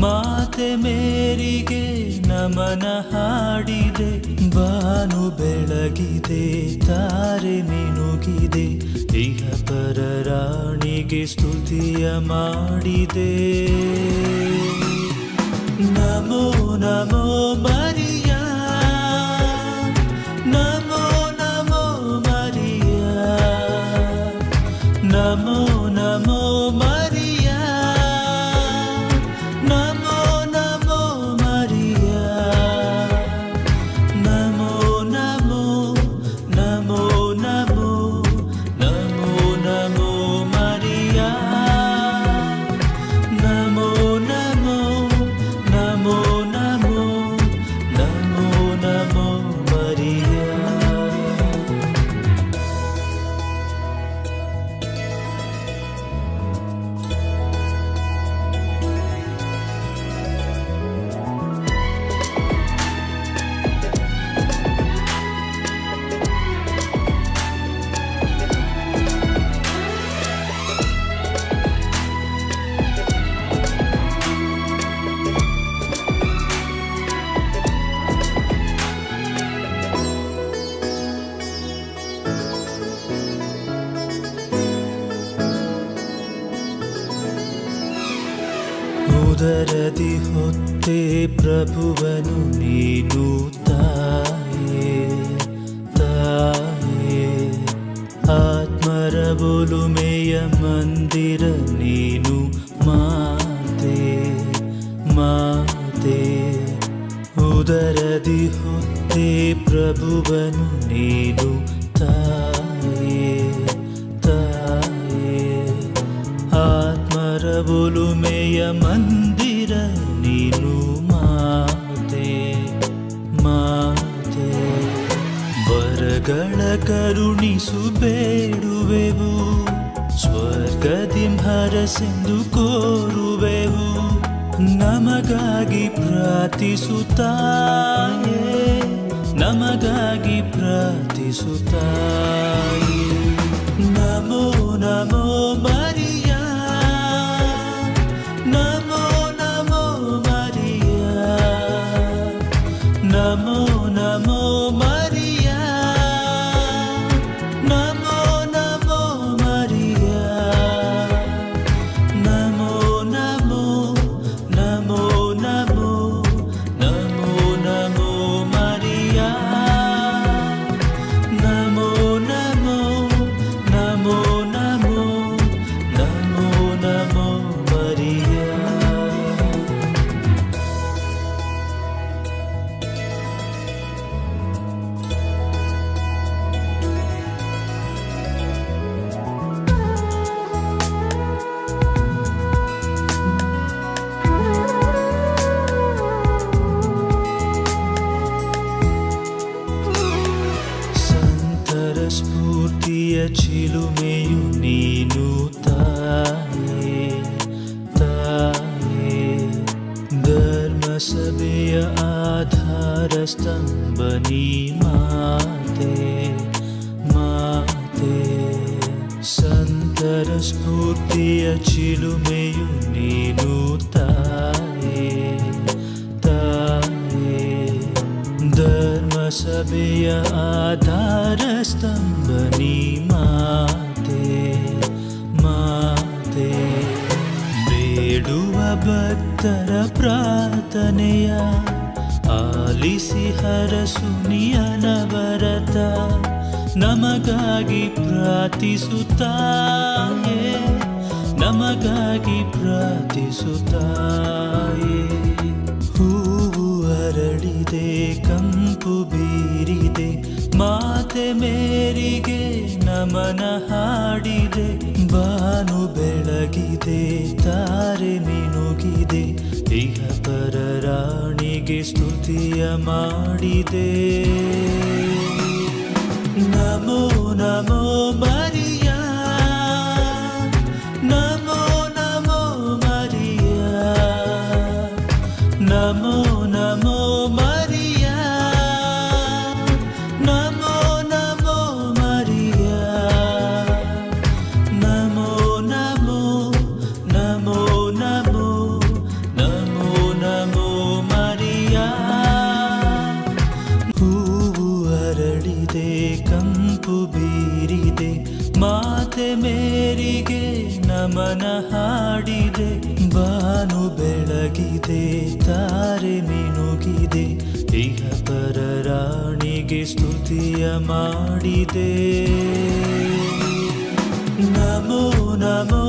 ಮಾತೆ ಮೇರಿಗೆ ನಮನ ಹಾಡಿದೆ, ಬಾನು ಬೆಳಗಿದೆ, ತಾರೆ ಮಿನುಗಿದೆ ಇಹ ಪರ ರಾಣಿಗೆ ಸ್ತುತಿಯ ಮಾಡಿದೆ. ನಮೋ ನಮೋ ಮರಿಯ. ಉದರದಿ ಹೊತ್ತೆ ಪ್ರಭುವನು ನೀನು ತಾಯೇ ತಾಯೇ ಆತ್ಮರ ಬೊಲುಮೆಯ ಮಂದಿರ ನೀನು ಮಾತೆ ಮಾತೆ ಉದರದಿ ಹೊತ್ತೆ ಪ್ರಭುವನು ನೀನು ಆತ್ಮರ ಮೇಯ ಮಂದಿರ ನೀನು ಮಾತೆ ಮಾತೆ. ವರಗಳ ಕರುಣಿಸು ಬೇಡುವೆವು ಸ್ವರ್ಗದಿ ಹರಸೆಂದು ಕೋರುವೆವು, ನಮಗಾಗಿ ಪ್ರಾರ್ಥಿಸುತ್ತಾಯೇ ನಮಗಾಗಿ ಪ್ರಾರ್ಥಿಸುತ್ತಾಯೇ. ನಮೋ ನಮೋ, ಮರಿಯ. ಸ್ಫೂರ್ತಿಯ ಚಿಲುಮೆಯು ನೀನು ತಾಯೇ ತಾಯೇ ಧರ್ಮ ಸಭೆಯ ಆಧಾರ ಸ್ತಂಭ ನೀ ಮಾತೆ ಮಾತೆ ಸಂತರ ಸ್ಫೂರ್ತಿಯ ಚಿಲುಮೆಯು ನೀನು ತಾಯೇ ತಾಯೇ ಧರ್ಮ ಸಭೆಯ ಆಧಾರ ಬೇಡುವ ಭಕ್ತರ ಪ್ರಾರ್ಥನೆಯ ಆಲಿಸಿ ಹರಸುನಿಯನವರತ ನಮಗಾಗಿ ಪ್ರಾರ್ಥಿಸುತ್ತಾಯೇ ನಮಗಾಗಿ ಪ್ರಾರ್ಥಿಸುತ್ತಾಯೇ. ನಮನ ಹಾಡಿದೆ ಬಾನು ಬೆಳಗಿದೆ ತಾರೆ ಮಿನುಗಿದೆ ಇಹ ಪರ ರಾಣಿಗೆ ಸ್ತುತಿಯ ಮಾಡಿದೆ. ನಮೋ ನಮೋ ಕಂಪು ಬೀರಿದೆ, ಮಾತೆ ಮೇರಿಗೆ ನಮನ ಹಾಡಿದೆ, ಬಾನು ಬೆಳಗಿದೆ, ತಾರೆ ಮಿನುಗಿದೆ, ಇಹ ಪರ ರಾಣಿಗೆ ಸ್ತುತಿಯ ಮಾಡಿದೆ. ನಮೋ ನಮೋ